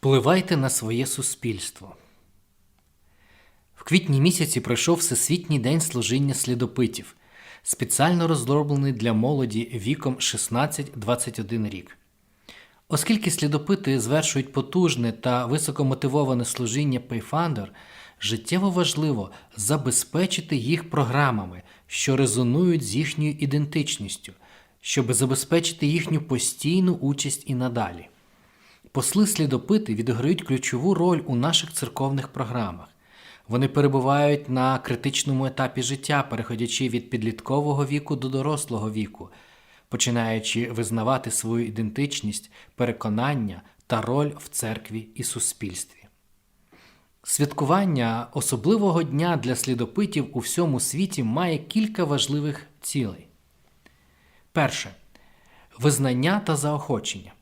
Впливайте на своє суспільство. В квітні місяці пройшов Всесвітній день служіння слідопитів, спеціально розроблений для молоді віком 16-21 рік. Оскільки слідопити звершують потужне та високомотивоване служіння Payfunder, життєво важливо забезпечити їх програмами, що резонують з їхньою ідентичністю, щоб забезпечити їхню постійну участь і надалі. Посли слідопити відіграють ключову роль у наших церковних програмах. Вони перебувають на критичному етапі життя, переходячи від підліткового віку до дорослого віку, починаючи визнавати свою ідентичність, переконання та роль в церкві і суспільстві. Святкування особливого дня для слідопитів у всьому світі має кілька важливих цілей. Перше визнання та заохочення.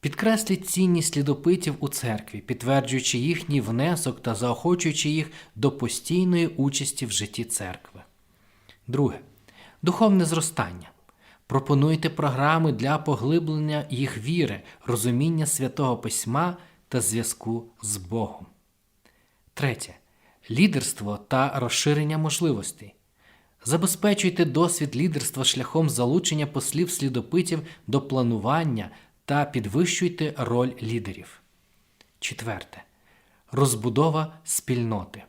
Підкресліть цінність слідопитів у церкві, підтверджуючи їхній внесок та заохочуючи їх до постійної участі в житті церкви. Друге. Духовне зростання. Пропонуйте програми для поглиблення їх віри, розуміння святого письма та зв'язку з Богом. Третє. Лідерство та розширення можливостей. Забезпечуйте досвід лідерства шляхом залучення послів слідопитів до планування та підвищуйте роль лідерів. Четверте. Розбудова спільноти.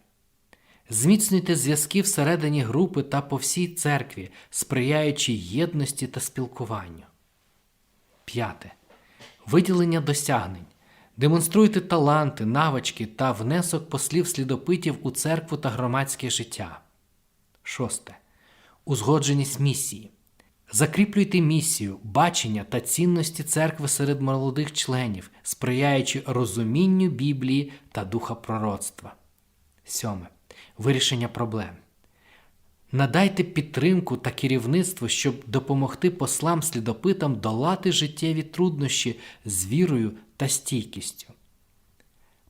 Зміцнюйте зв'язки всередині групи та по всій церкві, сприяючи єдності та спілкуванню. П'яте. Виділення досягнень. Демонструйте таланти, навички та внесок послів слідопитів у церкву та громадське життя. Шосте. Узгодженість місії. Закріплюйте місію, бачення та цінності церкви серед молодих членів, сприяючи розумінню Біблії та духа пророцтва. Сьоме. Вирішення проблем. Надайте підтримку та керівництво, щоб допомогти послам слідопитам долати життєві труднощі з вірою та стійкістю.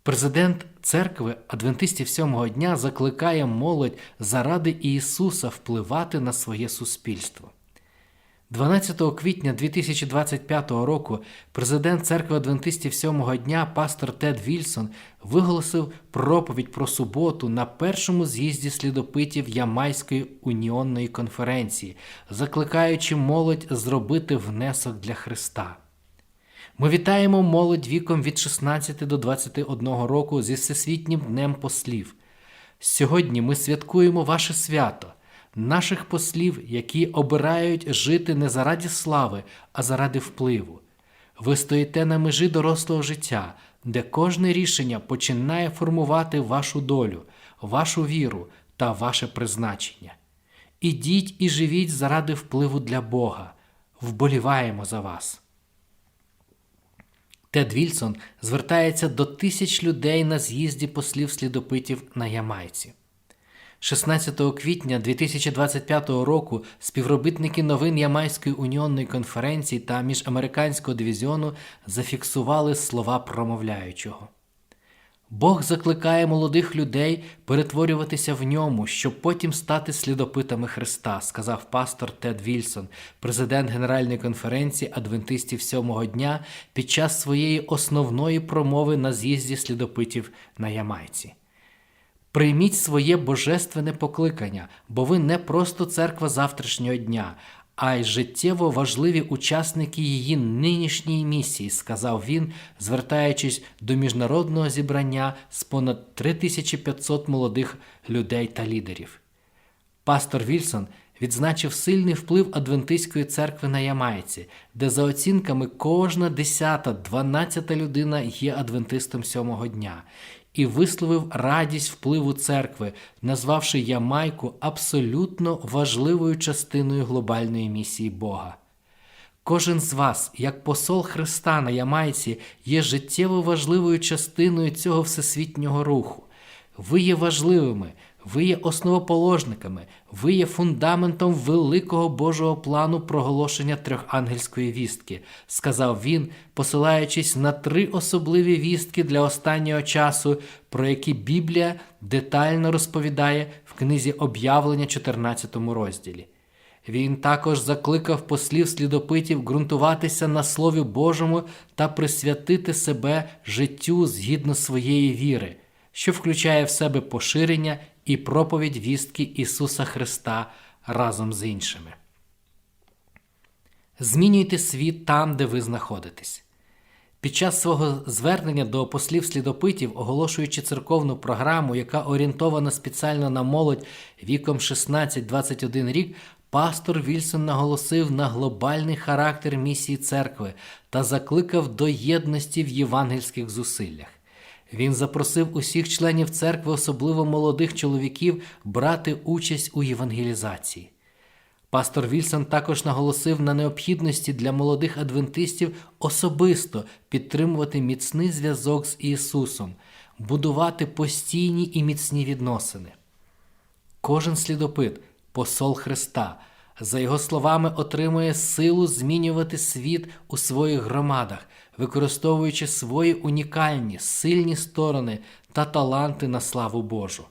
Президент церкви Адвентистів сьомого дня закликає молодь заради Ісуса впливати на своє суспільство. 12 квітня 2025 року президент церкви Адвентистів сьомого дня пастор Тед Вільсон виголосив проповідь про суботу на першому з'їзді слідопитів Ямайської уніонної конференції, закликаючи молодь зробити внесок для Христа. Ми вітаємо молодь віком від 16 до 21 року зі Всесвітнім днем послів. Сьогодні ми святкуємо ваше свято наших послів, які обирають жити не заради слави, а заради впливу. Ви стоїте на межі дорослого життя, де кожне рішення починає формувати вашу долю, вашу віру та ваше призначення. Ідіть і живіть заради впливу для Бога. Вболіваємо за вас. Тед Вільсон звертається до тисяч людей на з'їзді послів слідопитів на Ямайці. 16 квітня 2025 року співробітники новин Ямайської уніонної конференції та міжамериканського дивізіону зафіксували слова промовляючого. Бог закликає молодих людей перетворюватися в ньому, щоб потім стати слідопитами Христа, сказав пастор Тед Вільсон, президент Генеральної конференції адвентистів сьомого дня під час своєї основної промови на з'їзді слідопитів на Ямайці. Прийміть своє божественне покликання, бо ви не просто церква завтрашнього дня, а й життєво важливі учасники її нинішньої місії, сказав він, звертаючись до міжнародного зібрання з понад 3500 молодих людей та лідерів. Пастор Вільсон відзначив сильний вплив Адвентистської церкви на Ямайці, де, за оцінками, кожна десята, дванадцята людина є адвентистом сьомого дня, і висловив радість впливу церкви, назвавши Ямайку абсолютно важливою частиною глобальної місії Бога. Кожен з вас, як посол Христа на Ямайці, є життєво важливою частиною цього всесвітнього руху. Ви є важливими, ви є основоположниками, ви є фундаментом великого Божого плану проголошення трьохангельської вістки, сказав він, посилаючись на три особливі вістки для останнього часу, про які Біблія детально розповідає в книзі об'явлення 14 розділі. Він також закликав послів слідопитів ґрунтуватися на Слові Божому та присвятити себе життю згідно своєї віри, що включає в себе поширення і проповідь вістки Ісуса Христа разом з іншими. Змінюйте світ там, де ви знаходитесь. Під час свого звернення до послів слідопитів, оголошуючи церковну програму, яка орієнтована спеціально на молодь віком 16-21 рік, пастор Вільсон наголосив на глобальний характер місії церкви та закликав до єдності в євангельських зусиллях. Він запросив усіх членів церкви, особливо молодих чоловіків, брати участь у євангелізації. Пастор Вільсон також наголосив на необхідності для молодих адвентистів особисто підтримувати міцний зв'язок з Ісусом, будувати постійні і міцні відносини. Кожен слідопит, посол Христа, за його словами, отримує силу змінювати світ у своїх громадах, використовуючи свої унікальні, сильні сторони та таланти на славу Божу.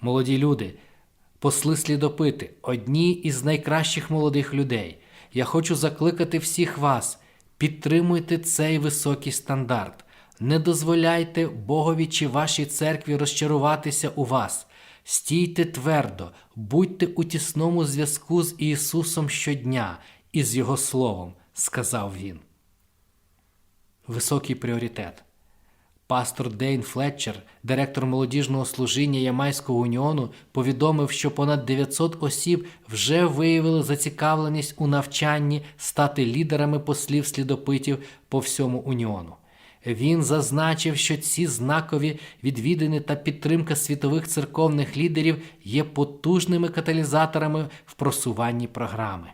Молоді люди, посли слідопити, одні із найкращих молодих людей. Я хочу закликати всіх вас, підтримуйте цей високий стандарт. Не дозволяйте Богові чи вашій церкві розчаруватися у вас. Стійте твердо, будьте у тісному зв'язку з Ісусом щодня і з Його Словом, сказав він. Високий пріоритет. Пастор Дейн Флетчер, директор молодіжного служіння Ямайського уніону, повідомив, що понад 900 осіб вже виявили зацікавленість у навчанні стати лідерами послів слідопитів по всьому уніону. Він зазначив, що ці знакові відвідини та підтримка світових церковних лідерів є потужними каталізаторами в просуванні програми.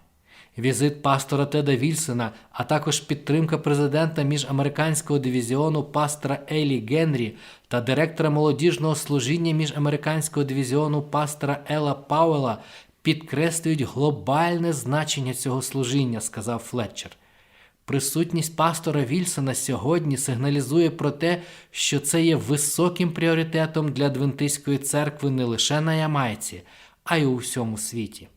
Візит пастора Теда Вільсона, а також підтримка президента міжамериканського дивізіону пастора Елі Генрі та директора молодіжного служіння міжамериканського дивізіону пастора Ела Пауела підкреслюють глобальне значення цього служіння, сказав Флетчер. Присутність пастора Вільсона сьогодні сигналізує про те, що це є високим пріоритетом для Адвентистської церкви не лише на Ямайці, а й у всьому світі.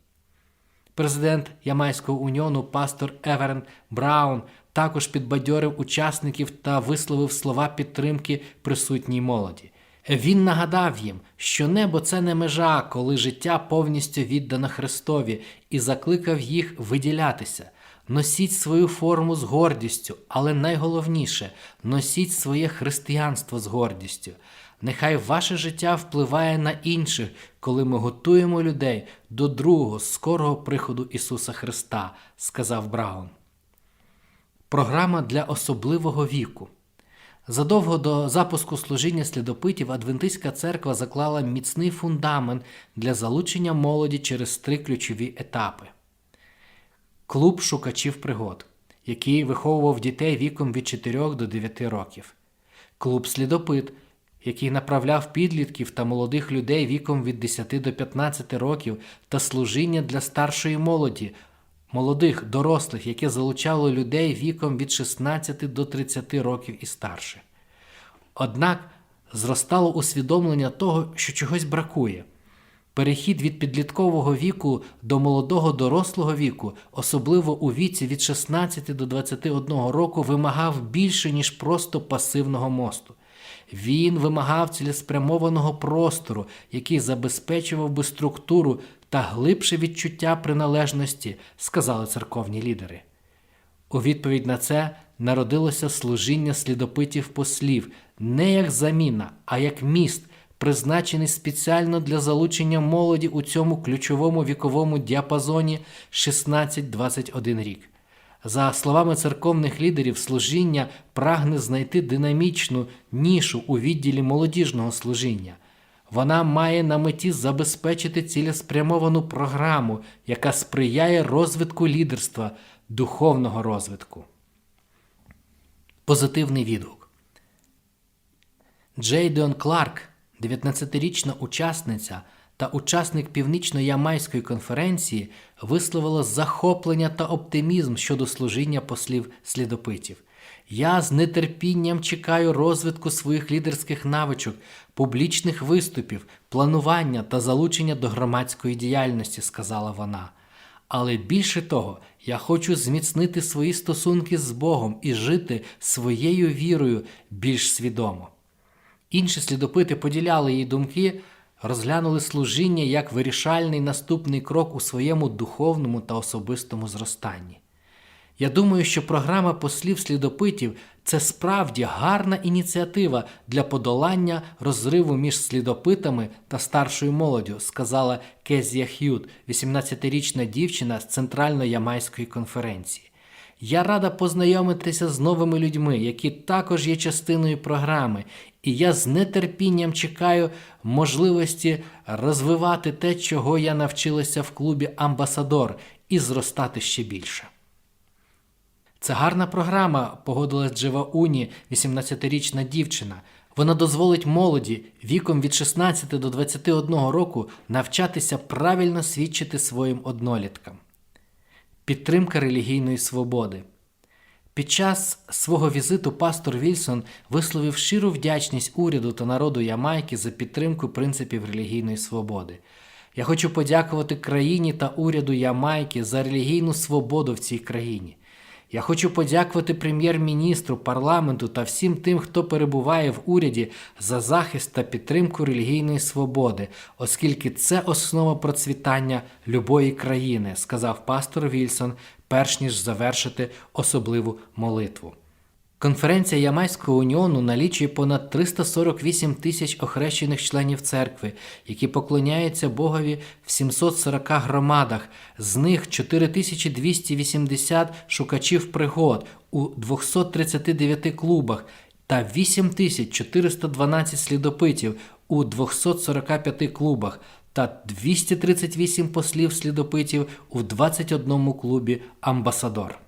Президент Ямайського уніону пастор Еверен Браун також підбадьорив учасників та висловив слова підтримки присутній молоді. Він нагадав їм, що небо це не межа, коли життя повністю віддано Христові, і закликав їх виділятися. Носіть свою форму з гордістю, але найголовніше носіть своє християнство з гордістю. Нехай ваше життя впливає на інших, коли ми готуємо людей до другого скорого приходу Ісуса Христа, сказав Браун. Програма для особливого віку. Задовго до запуску служіння слідопитів Адвентистська церква заклала міцний фундамент для залучення молоді через три ключові етапи. Клуб шукачів пригод, який виховував дітей віком від 4 до 9 років, клуб слідопит, який направляв підлітків та молодих людей віком від 10 до 15 років та служіння для старшої молоді, молодих дорослих, яке залучало людей віком від 16 до 30 років і старше. Однак зростало усвідомлення того, що чогось бракує. Перехід від підліткового віку до молодого дорослого віку, особливо у віці від 16 до 21 року, вимагав більше, ніж просто пасивного мосту. Він вимагав цілеспрямованого простору, який забезпечував би структуру та глибше відчуття приналежності, сказали церковні лідери. У відповідь на це народилося служіння слідопитів послів не як заміна, а як міст, призначений спеціально для залучення молоді у цьому ключовому віковому діапазоні 16-21 рік. За словами церковних лідерів, служіння прагне знайти динамічну нішу у відділі молодіжного служіння. Вона має на меті забезпечити цілеспрямовану програму, яка сприяє розвитку лідерства, духовного розвитку. Позитивний відгук. Джейдеон Кларк, 19-річна учасниця та учасник Північно-Ямайської конференції, висловила захоплення та оптимізм щодо служіння послів слідопитів. Я з нетерпінням чекаю розвитку своїх лідерських навичок, публічних виступів, планування та залучення до громадської діяльності, сказала вона. Але більше того, я хочу зміцнити свої стосунки з Богом і жити своєю вірою більш свідомо. Інші слідопити поділяли її думки, розглянули служіння як вирішальний наступний крок у своєму духовному та особистому зростанні. Я думаю, що програма послів слідопитів це справді гарна ініціатива для подолання розриву між слідопитами та старшою молоддю, сказала Кезія Х'ют, 18-річна дівчина з Центрально-Ямайської конференції. Я рада познайомитися з новими людьми, які також є частиною програми, і я з нетерпінням чекаю можливості розвивати те, чого я навчилася в клубі Амбасадор, і зростати ще більше. Це гарна програма, погодилась Джева Уні, 18-річна дівчина. Вона дозволить молоді віком від 16 до 21 року навчатися правильно свідчити своїм одноліткам. Підтримка релігійної свободи. Під час свого візиту пастор Вільсон висловив щиру вдячність уряду та народу Ямайки за підтримку принципів релігійної свободи. Я хочу подякувати країні та уряду Ямайки за релігійну свободу в цій країні. Я хочу подякувати прем'єр-міністру, парламенту та всім тим, хто перебуває в уряді за захист та підтримку релігійної свободи, оскільки це основа процвітання любої країни, сказав пастор Вільсон, перш ніж завершити особливу молитву. Конференція Ямайського уніону налічує понад 348 тисяч охрещених членів церкви, які поклоняються Богові в 740 громадах, з них 4280 шукачів пригод у 239 клубах та 8412 слідопитів у 245 клубах та 238 послів слідопитів у 21 клубі Амбасадор.